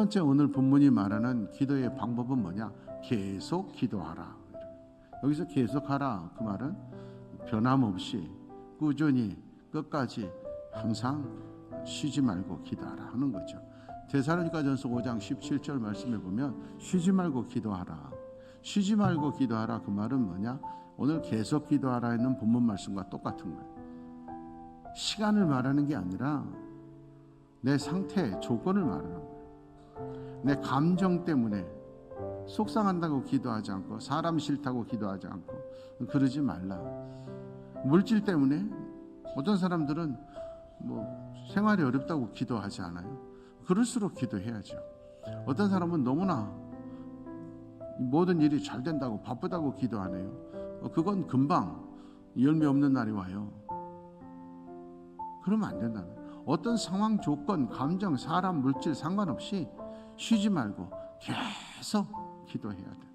번째 오늘 본문이 말하는 기도의 방법은 뭐냐? 계속 기도하라. 여기서 계속하라 그 말은 변함없이 꾸준히 끝까지 항상 쉬지 말고 기도하라 하는 거죠. 데살로니가전서 5장 17절 말씀에 보면 쉬지 말고 기도하라. 쉬지 말고 기도하라 그 말은 뭐냐? 오늘 계속 기도하라 했는 본문 말씀과 똑같은 거예요. 시간을 말하는 게 아니라 내 상태, 조건을 말하는 거예요. 내 감정 때문에 속상한다고 기도하지 않고 사람 싫다고 기도하지 않고 그러지 말라. 물질 때문에 어떤 사람들은 뭐 생활이 어렵다고 기도하지 않아요. 그럴수록 기도해야죠. 어떤 사람은 너무나 모든 일이 잘 된다고 바쁘다고 기도하네요. 어, 그건 금방 열매 없는 날이 와요. 그러면 안 된다는. 어떤 상황, 조건, 감정, 사람, 물질 상관없이 쉬지 말고 계속 기도해야 돼.